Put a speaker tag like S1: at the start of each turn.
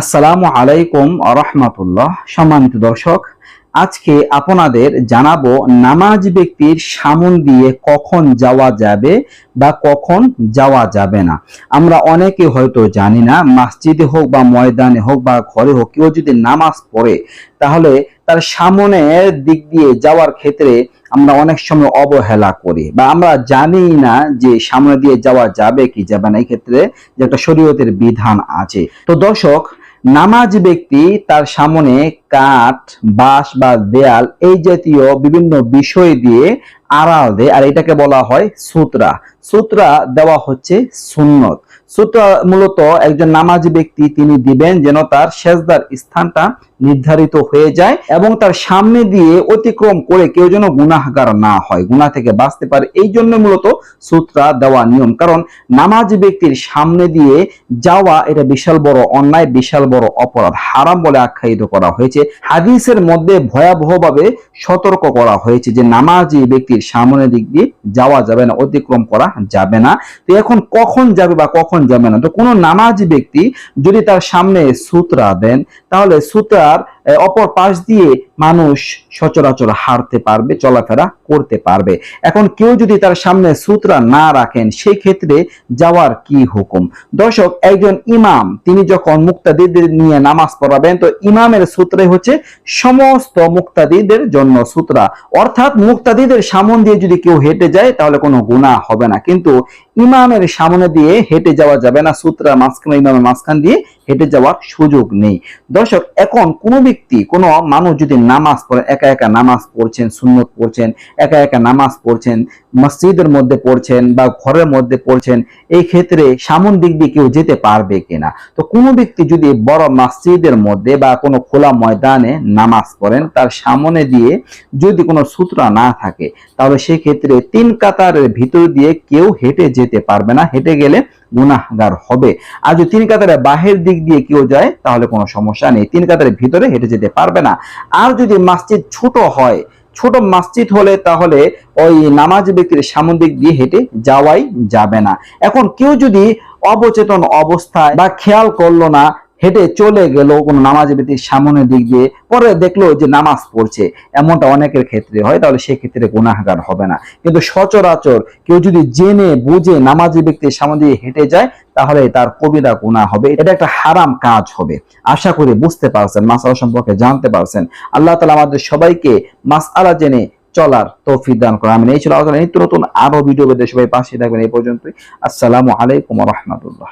S1: আসসালামু আলাইকুম রহমাতুল্লাহ। সম্মানিত দর্শক, আজকে আপনাদের জানাব নামাজ ব্যক্তির সামন দিয়ে কখন যাওয়া যাবে বা কখন যাওয়া যাবে না। আমরা অনেকে হয়তো জানি না, মসজিদে হোক বা ময়দানে হোক বা ঘরে হোক, কেউ যদি নামাজ পড়ে, তাহলে তার সামনের দিক দিয়ে যাওয়ার ক্ষেত্রে আমরা অনেক সময় অবহেলা করি বা আমরা জানি না যে সামনে দিয়ে যাওয়া যাবে কি যাবে না। এই ক্ষেত্রে যে একটা শরীয়তের বিধান আছে। তো দর্শক নামাজ ব্যক্তি তার সামনে কাঠ, বাঁশ বা দেয়াল এই জাতীয় বিভিন্ন বিষয় দিয়ে আড়াল দেয়, আর এটাকে বলা হয় সুতরা। সুতরা দেওয়া হচ্ছে সুন্নত। সুতরা মূলত একজন নামাজ ব্যক্তি তিনি দিবেন যেন তার সেজদার স্থানটা নির্ধারিত হয়ে যায় এবং তার সামনে দিয়ে অতিক্রম করে কেউ যেন গুনাহগার না হয়। গুনা থেকে বাঁচতে পারে। এই জন্য মূলত সূত্রা দেওয়া নিয়ম। কারণ নামাজ ব্যক্তির সামনে দিয়ে যাওয়া এটা বিশাল বড় অন্যায়, বিশাল বড় অপরাধ। হারাম বলে আখ্যায়িত করা হয়েছে। হাদিসের মধ্যে ভয়াবহভাবে সতর্ক করা হয়েছে যে নামাজি ব্যক্তির সামনের দিক দিয়ে যাওয়া যাবে না, অতিক্রম করা যাবে না। তো এখন কখন যাবে বা কখন যাবে না? তো কোনো নামাজ ব্যক্তি যদি তার সামনে সূত্রা দেন, তাহলে সূত্রার dar অপর পাশ দিয়ে মানুষ সচরাচর হারতে পারবে, চলাফেরা করতে পারবে। এখন কেউ যদি তার সামনে সূত্রা না রাখেন সেই ক্ষেত্রে যাওয়ার কি হুকুম? দর্শক, একজন ইমাম, তিনি যখন মুক্তাদিদের নিয়ে নামাজ পড়াবেন, তো ইমামের সূত্রে হচ্ছে সমস্ত মুক্তাদিদের জন্য সূত্রা। অর্থাৎ মুক্তাদিদের সামন দিয়ে যদি কেউ হেঁটে যায়, তাহলে কোনো গুনাহ হবে না। কিন্তু ইমামের সামনে দিয়ে হেঁটে যাওয়া যাবে না সূত্রা মাঝখানে, ইমামের মাঝখান দিয়ে হেঁটে যাওয়ার সুযোগ নেই। দর্শক, এখন কোন ব্যক্তি, কোন মানুষ যদি নামাজ পড়ে, একা একা নামাজ পড়ছেন, সুন্নত পড়ছেন, একা একা নামাজ পড়ছেন, মসজিদের মধ্যে পড়ছেন বা ঘরের মধ্যে পড়ছেন, এই ক্ষেত্রে সামন দিক দিয়ে কেউ যেতে পারবে কিনা? তো কোনো ব্যক্তি যদি বড় মসজিদের মধ্যে বা কোনো খোলা ময়দানে নামাজ পড়েন, তার সামনে দিয়ে যদি কোনো সূত্র না থাকে, তাহলে সেই ক্ষেত্রে তিন কাতারের ভিতর দিয়ে কেউ হেঁটে যেতে পারবে না। হেঁটে গেলে গুনাহগার হবে। আর যদি তিন কাতারে বাহির দিক দিয়ে কেউ যায়, তাহলে কোনো সমস্যা নেই। তিন কাতারের ভিতরে হেঁটে যেতে পারবে না। আর যদি মসজিদ ছোট হয়, ছোট মসজিদ হলে তাহলে ওই নামাজ ব্যক্তির সামন দিক দিয়ে হেঁটে যাওয়াই যাবে না। এখন কেউ যদি অবচেতন অবস্থায় বা খেয়াল করল না হেঁটে চলে গেল কোনো নামাজ ব্যক্তির সামনের দিক দিয়ে, পরে দেখল যে নামাজ পড়ছে। এমনটা অনেকের ক্ষেত্রে হয়, তাহলে সেক্ষেত্রে গুনাহগার হবে না। কিন্তু সচরাচর কেউ যদি জেনে, বুঝে নামাজি ব্যক্তির সামনে দিয়ে হেঁটে যায়, তাহলে তার কবিরা গুনাহ হবে। এটা একটা হারাম কাজ হবে। আশা করি বুঝতে পারছেন, মাসালা সম্পর্কে জানতে পারছেন। আল্লাহ তালা আমাদের সবাইকে মাসআলা জেনে চলার তৌফিক দান করা আমি এই ছিল আলোচনা। নিত্য নতুন আরও ভিডিও পেতে সবাই পাশে থাকবেন। এই পর্যন্তই। আসসালামু আলাইকুম রহমতুল্লাহ।